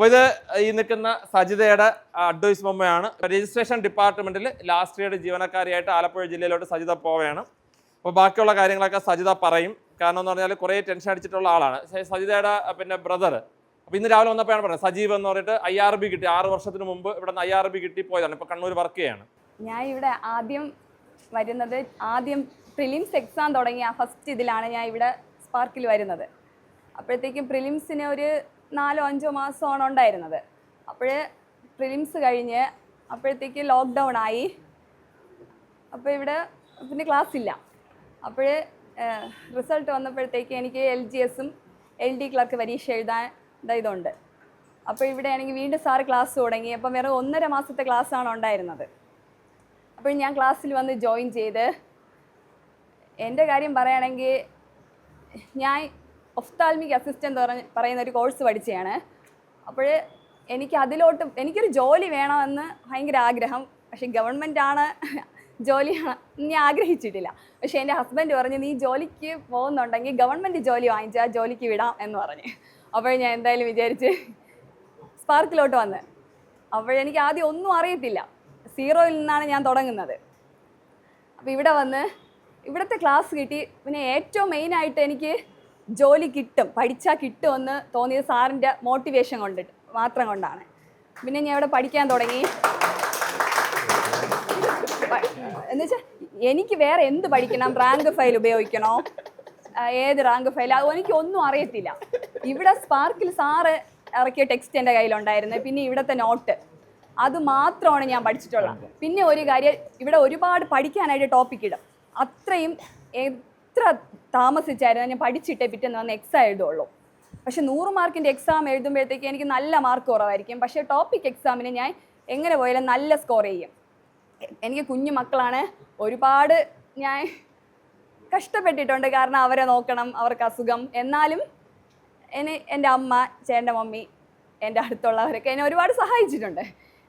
അപ്പോൾ ഇത് ഈ നിൽക്കുന്ന സജിതയുടെ അഡ്വൈസ് ബൊമ്മയാണ്. രജിസ്ട്രേഷൻ ഡിപ്പാർട്ട്മെന്റിൽ ലാസ്റ്റ് ഇയർ ജീവനക്കാരിയായിട്ട് ആലപ്പുഴ ജില്ലയിലോട്ട് സജിത പോവുകയാണ്. അപ്പോൾ ബാക്കിയുള്ള കാര്യങ്ങളൊക്കെ സജിത പറയും. കാരണം എന്ന് പറഞ്ഞാൽ കുറേ ടെൻഷൻ അടിച്ചിട്ടുള്ള ആളാണ്. സജിതയുടെ പിന്നെ ബ്രദർ അപ്പോൾ ഇന്ന് രാവിലെ വന്നപ്പോഴാണ് പറഞ്ഞത് സജീവ് എന്ന് പറഞ്ഞിട്ട് ഐ ആർ ബി കിട്ടി. ആറ് വർഷത്തിന് മുമ്പ് ഇവിടെ നിന്ന് ഐ ആർ ബി കിട്ടി പോയതാണ്. ഇപ്പോൾ കണ്ണൂർ വർക്ക് ചെയ്യാണ്. ഞാൻ ഇവിടെ ആദ്യം വരുന്നത് ആദ്യം പ്രിലിംസ് എക്സാം തുടങ്ങിയ ഫസ്റ്റ് ഇതിലാണ് ഞാൻ ഇവിടെ സ്പാർക്കിൽ വരുന്നത്. അപ്പോഴത്തേക്കും പ്രിലിംസിന് ഒരു നാലോ അഞ്ചോ മാസമാണ് ഉണ്ടായിരുന്നത്. അപ്പോൾ പ്രിലിംസ് കഴിഞ്ഞ് അപ്പോഴത്തേക്ക് ലോക്ക്ഡൗൺ ആയി. അപ്പോൾ ഇവിടെ പിന്നെ ക്ലാസ് ഇല്ല. അപ്പോൾ റിസൾട്ട് വന്നപ്പോഴത്തേക്ക് എനിക്ക് എൽ ജി എസും എൽ ഡി ക്ലർക്ക് പരീക്ഷ എഴുതാൻ ഇതുണ്ട്. അപ്പോൾ ഇവിടെ ആണെങ്കിൽ വീണ്ടും സാറ് ക്ലാസ് തുടങ്ങി. അപ്പം വെറും ഒന്നര മാസത്തെ ക്ലാസ്സാണ് ഉണ്ടായിരുന്നത്. അപ്പോൾ ഞാൻ ക്ലാസ്സിൽ വന്ന് ജോയിൻ ചെയ്ത്. എന്റെ കാര്യം പറയുകയാണെങ്കിൽ ഞാൻ ഒഫ്താൽമിക് അസിസ്റ്റന്റ് പറഞ്ഞ് പറയുന്ന ഒരു കോഴ്സ് പഠിച്ചതാണ് അപ്പോൾ എനിക്ക് അതിലോട്ട് എനിക്കൊരു ജോലി വേണമെന്ന് ഭയങ്കര ആഗ്രഹം. പക്ഷേ ഗവൺമെന്റാണ് ആണ് ജോലി ഞാൻ ആഗ്രഹിച്ചിട്ടില്ല. പക്ഷേ എന്റെ ഹസ്ബൻഡ് പറഞ്ഞു നീ ജോലിക്ക് പോകുന്നുണ്ടെങ്കിൽ ഗവൺമെന്റ് ജോലി വാങ്ങിച്ചാൽ ജോലിക്ക് വിടാം എന്ന് പറഞ്ഞ്. അപ്പോൾ ഞാൻ എന്തായാലും വിചാരിച്ച് സ്പാർക്കിലോട്ട് വന്ന്. അപ്പോഴെനിക്ക് ആദ്യം ഒന്നും അറിയത്തില്ല. സീറോയിൽ നിന്നാണ് ഞാൻ തുടങ്ങുന്നത്. അപ്പോൾ ഇവിടെ വന്ന് ഇവിടുത്തെ ക്ലാസ് കിട്ടി. പിന്നെ ഏറ്റവും മെയിനായിട്ട് എനിക്ക് ജോലി കിട്ടും പഠിച്ചാൽ കിട്ടുമെന്ന് തോന്നിയത് സാറിന്റെ മോട്ടിവേഷൻ കൊണ്ടിട്ട് മാത്രം കൊണ്ടാണ്. പിന്നെ ഞാൻ ഇവിടെ പഠിക്കാൻ തുടങ്ങി? എന്നുവെച്ചാൽ എനിക്ക് വേറെ എന്ത് പഠിക്കണം? റാങ്ക് ഫയൽ ഉപയോഗിക്കണോ? ഏത് റാങ്ക് ഫയൽ അത് എനിക്ക് ഒന്നും അറിയത്തില്ല. ഇവിടെ സ്പാർക്കിൽ സാറ് ഇറക്കിയ ടെക്സ്റ്റ് എന്റെ കയ്യിലുണ്ടായിരുന്നു. പിന്നെ ഇവിടുത്തെ നോട്ട് അത് മാത്രമാണ് ഞാൻ പഠിച്ചിട്ടുള്ളത്. പിന്നെ ഒരു കാര്യം ഇവിടെ ഒരുപാട് പഠിക്കാനായിട്ട് ടോപ്പിക് ഇടും. അത്രയും എത്ര താമസിച്ചായിരുന്നു? ഞാൻ പഠിച്ചിട്ടേ പിറ്റേന്ന് വന്ന് എക്സാം എഴുതുള്ളൂ. പക്ഷെ നൂറ് മാർക്കിന്റെ എക്സാം എഴുതുമ്പോഴത്തേക്ക് എനിക്ക് നല്ല മാർക്ക് കുറവായിരിക്കും. പക്ഷേ ടോപ്പിക് എക്സാമിന് ഞാൻ എങ്ങനെ പോയാലും നല്ല സ്കോർ ചെയ്യും. എനിക്ക് കുഞ്ഞു മക്കളാണ്. ഒരുപാട് ഞാൻ കഷ്ടപ്പെട്ടിട്ടുണ്ട്. കാരണം അവരെ നോക്കണം അവർക്ക് അസുഖം. എന്നാലും എന്നെ എന്റെ അമ്മ ചേട്ടന്റെ മമ്മി എന്റെ അടുത്തുള്ളവരൊക്കെ എന്നെ ഒരുപാട് സഹായിച്ചിട്ടുണ്ട്.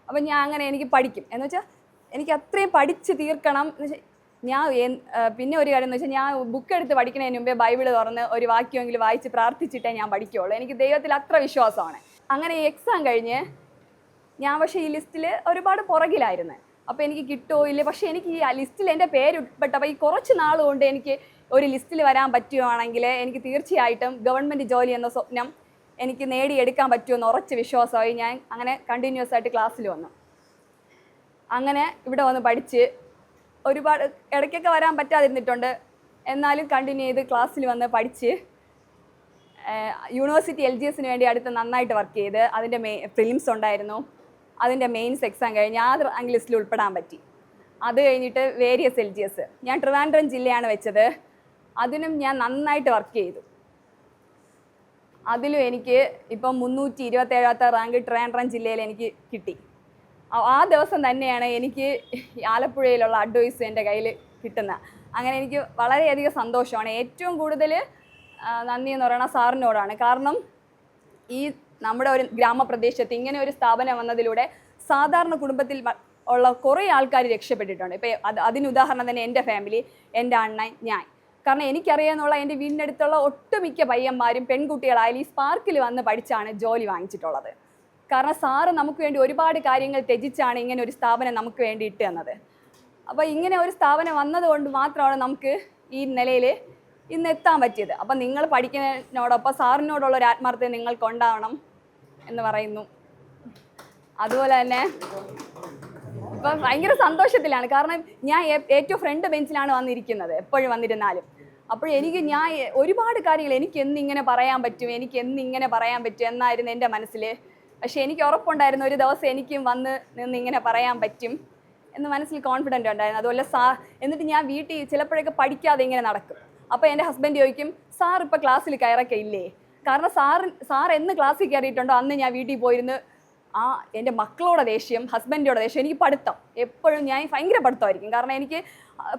അപ്പം ഞാൻ അങ്ങനെ എനിക്ക് പഠിക്കും. എന്ന് വെച്ചാൽ എനിക്ക് അത്രയും പഠിച്ച് തീർക്കണം. എന്ന് വെച്ചാൽ ഞാൻ പിന്നെ ഒരു കാര്യം എന്ന് വെച്ചാൽ ഞാൻ ബുക്ക് എടുത്ത് പഠിക്കുന്നതിന് മുമ്പേ ബൈബിൾ തുറന്ന് ഒരു വാക്യമെങ്കിലും വായിച്ച് പ്രാർത്ഥിച്ചിട്ടേ ഞാൻ പഠിക്കുകയുള്ളൂ എനിക്ക് ദൈവത്തിൽ അത്ര വിശ്വാസമാണ്. അങ്ങനെ ഈ എക്സാം കഴിഞ്ഞ് ഞാൻ പക്ഷേ ഈ ലിസ്റ്റിൽ ഒരുപാട് പുറകിലായിരുന്നു. അപ്പോൾ എനിക്ക് കിട്ടുമോ ഇല്ല? പക്ഷേ എനിക്ക് ഈ ലിസ്റ്റിൽ എന്റെ പേര് ഉൾപ്പെട്ടപ്പോൾ ഈ കുറച്ച് നാൾ കൊണ്ട് എനിക്ക് ഒരു ലിസ്റ്റിൽ വരാൻ പറ്റുകയാണെങ്കിൽ എനിക്ക് തീർച്ചയായിട്ടും ഗവൺമെന്റ് ജോലി എന്ന സ്വപ്നം എനിക്ക് നേടിയെടുക്കാൻ പറ്റുമെന്ന് ഉറച്ച വിശ്വാസമായി ഞാൻ അങ്ങനെ കണ്ടിന്യൂസ് ആയിട്ട് ക്ലാസ്സിൽ വന്നു. അങ്ങനെ ഇവിടെ വന്ന് പഠിച്ച് ഒരുപാട് ഇടയ്ക്കൊക്കെ വരാൻ പറ്റാതിരുന്നിട്ടുണ്ട്. എന്നാലും കണ്ടിന്യൂ ചെയ്ത് ക്ലാസ്സിൽ വന്ന് പഠിച്ച് യൂണിവേഴ്സിറ്റി എൽ ജി എസിന് വേണ്ടി അടുത്ത് നന്നായിട്ട് വർക്ക് ചെയ്ത് അതിന്റെ മെയ് ഫിലിംസ് ഉണ്ടായിരുന്നു. അതിന്റെ മെയിൻസ് എക്സാം കഴിഞ്ഞ് ആ റാങ്ക് ലിസ്റ്റിൽ ഉൾപ്പെടാൻ പറ്റി. അത് കഴിഞ്ഞിട്ട് വേരിയസ് എൽ ജി എസ് ഞാൻ ട്രിവാൻഡ്രം ജില്ലയാണ് വെച്ചത്. അതിനും ഞാൻ നന്നായിട്ട് വർക്ക് ചെയ്തു. അതിലും എനിക്ക് ഇപ്പം മുന്നൂറ്റി ഇരുപത്തേഴാമത്തെ റാങ്ക് ട്രിവാൻഡ്രം ജില്ലയിൽ എനിക്ക് കിട്ടി. ആ- ദിവസം തന്നെയാണ് എനിക്ക് ആലപ്പുഴയിലുള്ള അഡ്വൈസ് എന്റെ കയ്യിൽ കിട്ടുന്നത്. അങ്ങനെ എനിക്ക് വളരെയധികം സന്തോഷമാണ്. ഏറ്റവും കൂടുതൽ നന്ദി എന്ന് പറയുന്നത് സാറിനോടാണ്. കാരണം ഈ നമ്മുടെ ഒരു ഗ്രാമപ്രദേശത്ത് ഇങ്ങനെ ഒരു സ്ഥാപനം വന്നതിലൂടെ സാധാരണ കുടുംബത്തിൽ ഉള്ള കുറേ ആൾക്കാർ രക്ഷപ്പെട്ടിട്ടുണ്ട്. ഇപ്പോൾ അത് അതിന് ഉദാഹരണം തന്നെ എന്റെ ഫാമിലി എന്റെ അണ്ണൻ ഞാൻ. കാരണം എനിക്കറിയാന്നുള്ള എന്റെ വീടിനടുത്തുള്ള ഒട്ടുമിക്ക പയ്യന്മാരും പെൺകുട്ടികളായാലും ഈ സ്പാർക്കിൽ വന്ന് പഠിച്ചാണ് ജോലി വാങ്ങിച്ചിട്ടുള്ളത്. കാരണം സാറ് നമുക്ക് വേണ്ടി ഒരുപാട് കാര്യങ്ങൾ ത്യജിച്ചാണ് ഇങ്ങനെ ഒരു സ്ഥാപനം നമുക്ക് വേണ്ടി ഇട്ട് തന്നത്. അപ്പോൾ ഇങ്ങനെ ഒരു സ്ഥാപനം വന്നതുകൊണ്ട് മാത്രമാണ് നമുക്ക് ഈ നിലയിൽ ഇന്ന് എത്താൻ പറ്റിയത്. അപ്പം നിങ്ങൾ പഠിക്കുന്നതിനോടൊപ്പം സാറിനോടുള്ള ഒരു ആത്മാർത്ഥത നിങ്ങൾക്ക് ഉണ്ടാവണം എന്ന് പറയുന്നു. അതുപോലെ തന്നെ ഇപ്പം ഭയങ്കര സന്തോഷത്തിലാണ്. കാരണം ഞാൻ ഏറ്റവും ഫ്രണ്ട് ബെഞ്ചിലാണ് വന്നിരിക്കുന്നത് എപ്പോഴും വന്നിരുന്നാലും. അപ്പോൾ എനിക്ക് ഞാൻ ഒരുപാട് കാര്യങ്ങൾ എനിക്ക് എന്നിങ്ങനെ പറയാൻ പറ്റും എനിക്ക് എന്നിങ്ങനെ പറയാൻ പറ്റും എന്നായിരുന്നു എന്റെ മനസ്സിൽ പക്ഷേ എനിക്ക് ഉറപ്പുണ്ടായിരുന്നു ഒരു ദിവസം എനിക്കും വന്ന് നിന്ന് ഇങ്ങനെ പറയാൻ പറ്റും എന്ന് മനസ്സിൽ കോൺഫിഡന്റ് ഉണ്ടായിരുന്നു. അതുപോലെ സാ എന്നിട്ട് ഞാൻ വീട്ടിൽ ചിലപ്പോഴൊക്കെ പഠിക്കാതെ ഇങ്ങനെ നടക്കും. അപ്പോൾ എന്റെ ഹസ്ബൻഡ് ചോദിക്കും സാർ ഇപ്പോൾ ക്ലാസ്സിൽ കയറൊക്കെ ഇല്ലേ കാരണം സാർ സാർ എന്ന് ക്ലാസ്സിൽ കയറിയിട്ടുണ്ടോ? അന്ന് ഞാൻ വീട്ടിൽ പോയിരുന്ന്. ആ എന്റെ മക്കളോടെ ദേഷ്യം ഹസ്ബൻഡിനോട് ദേഷ്യം എനിക്ക് പഠിത്തം. എപ്പോഴും ഞാൻ ഭയങ്കര പഠിത്തമായിരിക്കും. കാരണം എനിക്ക്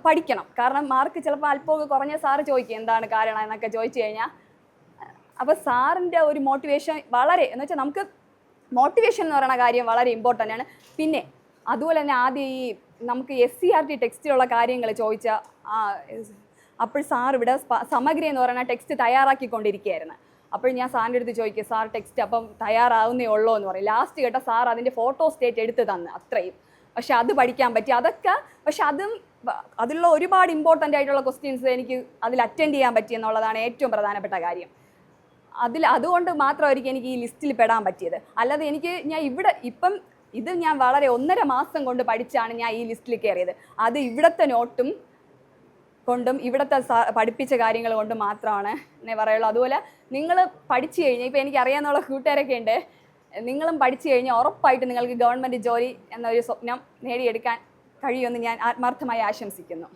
പഠിക്കണം. കാരണം മാർക്ക് ചിലപ്പോൾ അല്പമൊക്കെ കുറഞ്ഞ സാറ് ചോദിക്കും എന്താണ് കാരണം? എന്നൊക്കെ ചോദിച്ചു കഴിഞ്ഞാൽ അപ്പോൾ സാറിന്റെ ഒരു മോട്ടിവേഷൻ വളരെ എന്ന് വെച്ചാൽ നമുക്ക് മോട്ടിവേഷൻ എന്ന് പറയുന്ന കാര്യം വളരെ ഇമ്പോർട്ടന്റ് ആണ്. പിന്നെ അതുപോലെ തന്നെ ആദ്യം ഈ നമുക്ക് എസ് സി ആർ ടി ടെക്സ്റ്റിലുള്ള കാര്യങ്ങൾ ചോദിച്ച അപ്പോൾ സാർ ഇവിടെ സമഗ്ര എന്ന് പറയുന്ന ടെക്സ്റ്റ് തയ്യാറാക്കിക്കൊണ്ടിരിക്കുകയായിരുന്നു. അപ്പോൾ ഞാൻ സാറിന്റെ അടുത്ത് ചോദിക്കുക സാർ ടെക്സ്റ്റ് അപ്പം തയ്യാറാവുന്നേ ഉള്ളൂ എന്ന് പറയും. ലാസ്റ്റ് കേട്ട സാർ അതിന്റെ ഫോട്ടോ സ്റ്റേറ്റ് എടുത്ത് തന്ന് അത്രയും. പക്ഷെ അത് പഠിക്കാൻ പറ്റി. അതൊക്കെ പക്ഷെ അതും അതിലുള്ള ഒരുപാട് ഇമ്പോർട്ടന്റ് ആയിട്ടുള്ള ക്വസ്റ്റ്യൻസ് എനിക്ക് അതിൽ അറ്റൻഡ് ചെയ്യാൻ പറ്റി എന്നുള്ളതാണ് ഏറ്റവും പ്രധാനപ്പെട്ട കാര്യം. അതിൽ അതുകൊണ്ട് മാത്രമായിരിക്കും എനിക്ക് ഈ ലിസ്റ്റിൽ പെടാൻ പറ്റിയത്. അല്ലാതെ എനിക്ക് ഞാൻ ഇവിടെ ഇപ്പം ഇത് ഞാൻ വളരെ ഒന്നര മാസം കൊണ്ട് പഠിച്ചാണ് ഞാൻ ഈ ലിസ്റ്റിൽ കയറിയത്. അത് ഇവിടുത്തെ നോട്ടും കൊണ്ടും ഇവിടുത്തെ പഠിപ്പിച്ച കാര്യങ്ങൾ കൊണ്ടും മാത്രമാണ് എന്നേ പറയുള്ളൂ. അതുപോലെ നിങ്ങൾ പഠിച്ചു കഴിഞ്ഞാൽ ഇപ്പോൾ എനിക്ക് അറിയാമെന്നുള്ള കൂട്ടുകാരൊക്കെ ഉണ്ട്. നിങ്ങളും പഠിച്ചു കഴിഞ്ഞാൽ ഉറപ്പായിട്ട് നിങ്ങൾക്ക് ഗവൺമെന്റ് ജോലി എന്നൊരു സ്വപ്നം നേടിയെടുക്കാൻ കഴിയുമെന്ന് ഞാൻ ആത്മാർത്ഥമായി ആശംസിക്കുന്നു.